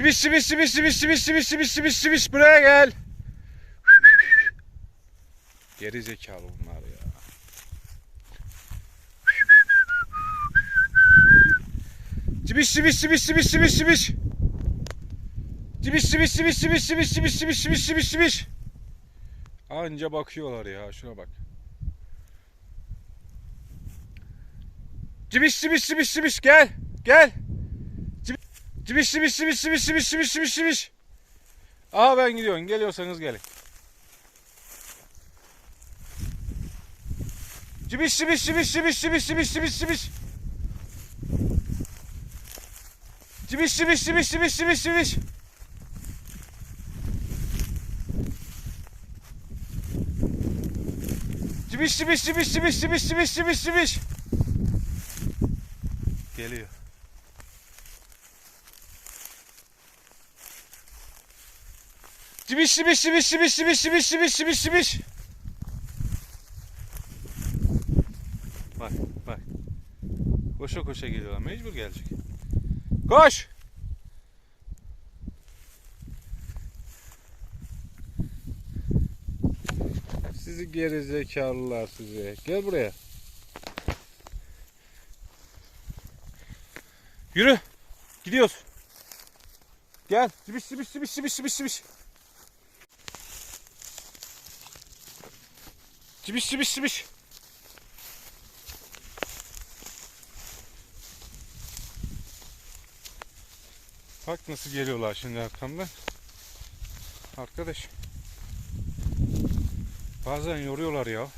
Cibiş cibiş cibiş cibiş cibiş cibiş cibiş cibiş cibiş buraya gel. Geri zekalı bunlar ya. Cibiş cibiş cibiş cibiş cibiş cibiş. Cibiş cibiş cibiş cibiş cibiş cibiş cibiş cibiş cibiş cibiş. Anca bakıyorlar ya şuna bak. Cibiş cibiş cibiş cibiş gel. Gel. Cibiş cibiş cibiş cibiş cibiş cibiş cibiş cibiş. Aha ben gidiyorum. Geliyorsanız gelin. Cibiş cibiş cibiş cibiş cibiş cibiş cibiş cibiş. Cibiş cibiş cibiş cibiş cibiş cibiş. Cibiş cibiş cibiş cibiş cibiş cibiş cibiş cibiş. Geliyor. Cibiş cibiş cibiş cibiş cibiş cibiş cibiş cibiş cibiş. Bak bak. Koşa koşa geliyorlar. Mecbur gelecek. Koş. Sizi geri zekalılar sizi. Gel buraya. Yürü. Gidiyoruz. Gel. Cibiş cibiş cibiş cibiş cibiş cibiş. Cibiş cibiş cibiş. Bak nasıl geliyorlar şimdi arkamdan. Arkadaş. Bazen yoruyorlar ya.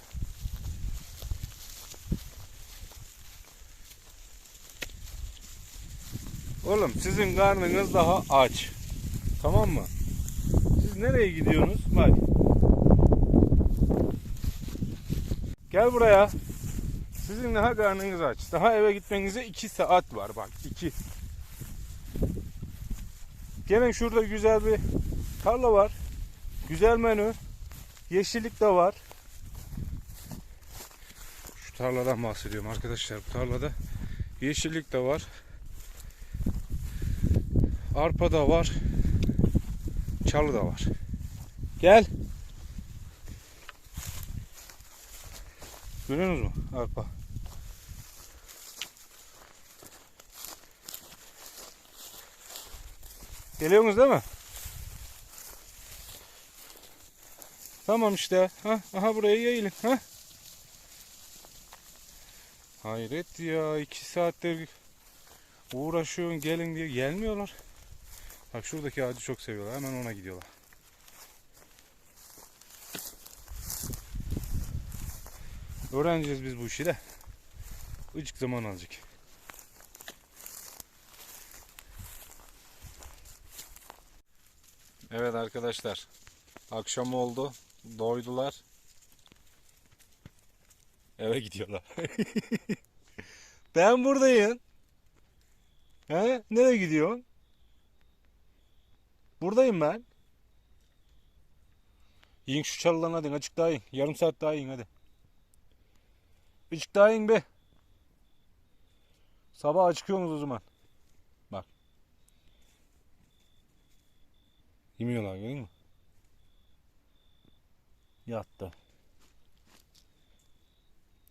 Oğlum sizin karnınız daha aç. Tamam mı? Siz nereye gidiyorsunuz? Bak. Gel buraya. Sizin daha karnınız aç. Daha eve gitmenize 2 saat var bak. 2. Gelin şurada güzel bir tarla var. Güzel menü. Yeşillik de var. Şu tarladan bahsediyorum arkadaşlar. Bu tarlada yeşillik de var. Arpa da var. Çalı da var. Gel. Görüyorsunuz mu? Arpa. Geliyorsunuz değil mi? Tamam işte. Ha, aha buraya yayılın. Ha? Hayret ya. iki saattir uğraşıyorsun gelin diye gelmiyorlar. Bak şuradaki ağacı çok seviyorlar. Hemen ona gidiyorlar. Öğreneceğiz biz bu işi de. Icık zaman alacak. Evet arkadaşlar. Akşam oldu. Doydular. Eve gidiyorlar. ben buradayım. He? Nereye gidiyorsun? Buradayım ben. Yiyin şu çalılarını hadi. Açık daha yiyin. Yarım saat daha yiyin hadi. Açık daha yiyin be. Sabah acıkıyorsunuz o zaman. Bak. Yemiyorlar görüyor musun? Yattı.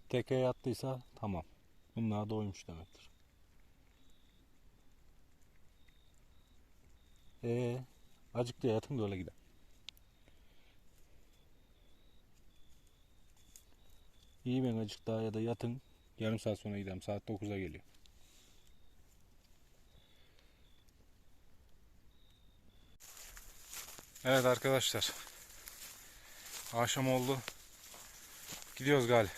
Teke yattıysa tamam. Bunlar doymuş demektir. Ee, acık da yatın da öyle gider. İyi ben acık daha ya da yatın. Yarım saat sonra gidelim. Saat 9'a geliyor. Evet arkadaşlar. Akşam oldu. Gidiyoruz gali.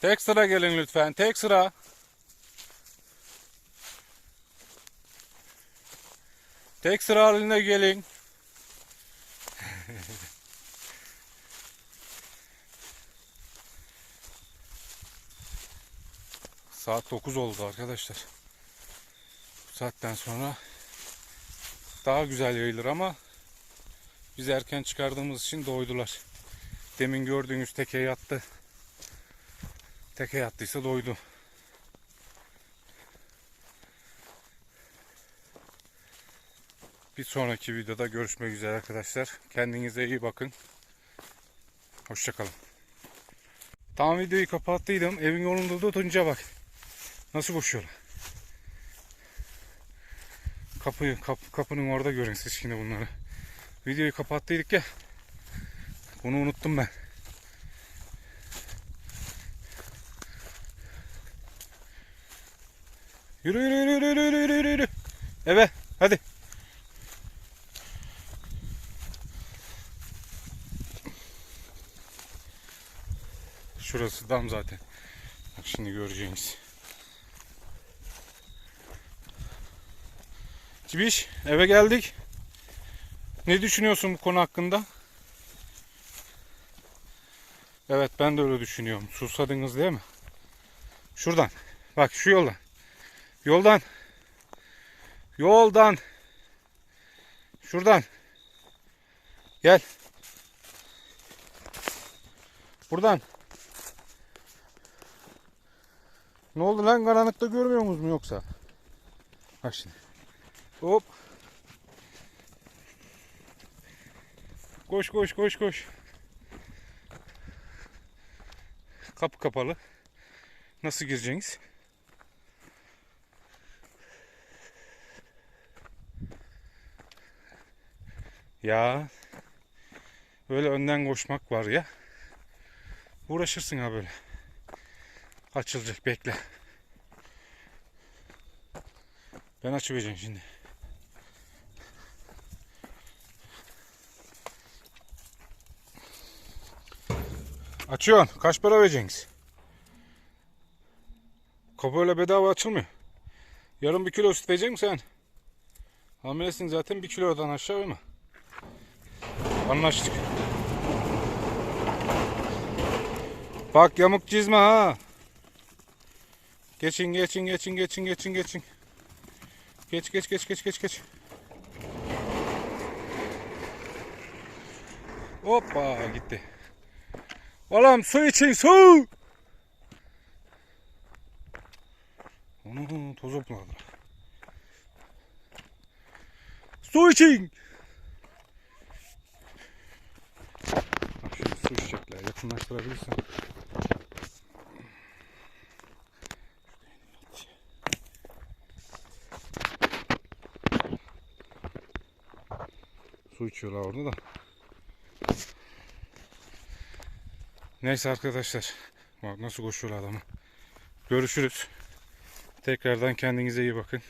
Tek sıra gelin lütfen. Tek sıra. Tek sıra halinde gelin. Saat 9 oldu arkadaşlar. Bu saatten sonra daha güzel yayılır ama biz erken çıkardığımız için doydular. Demin gördüğünüz teke yattı. Teke yattıysa doydu. Bir sonraki videoda görüşmek üzere arkadaşlar. Kendinize iyi bakın. Hoşçakalın. Tam videoyu kapattıydım. Evin yolunda da tunca bak. Nasıl koşuyorlar. Kapıyı, kap, kapının orada görün siz şimdi bunları. Videoyu kapattıydık ya. Bunu unuttum ben. Yürü yürü yürü yürü yürü yürü yürü. Eve hadi. Şurası dam zaten. Bak şimdi göreceğiniz. Cibiş eve geldik. Ne düşünüyorsun bu konu hakkında? Evet ben de öyle düşünüyorum. Susadınız değil mi? Şuradan. Bak şu yoldan. Yoldan. Yoldan. Şuradan. Gel. Buradan. Ne oldu lan karanlıkta görmüyor musunuz mu yoksa? Bak şimdi. Hop. Koş koş koş koş. Kapı kapalı. Nasıl gireceksiniz? Ya böyle önden koşmak var ya. Uğraşırsın ha böyle. Açılacak bekle. Ben açıvereceğim şimdi. Açıyorsun. Kaç para vereceksiniz? Kapı öyle bedava açılmıyor. Yarın bir kilo süt verecek misin sen? Hamilesin zaten bir kilodan aşağı verme. Anlaştık. Bak yamuk çizme ha. Geçin geçin geçin geçin geçin geçin. Geç geç geç geç geç geç. Hoppa gitti. Oğlum su için su. Onu toz topladı. Su için. Bak şimdi su içecekler. Yakınlaştırabilirsen. Su içiyorlar orada da. Neyse arkadaşlar. Bak nasıl koşuyorlar adamı. Görüşürüz. Tekrardan kendinize iyi bakın.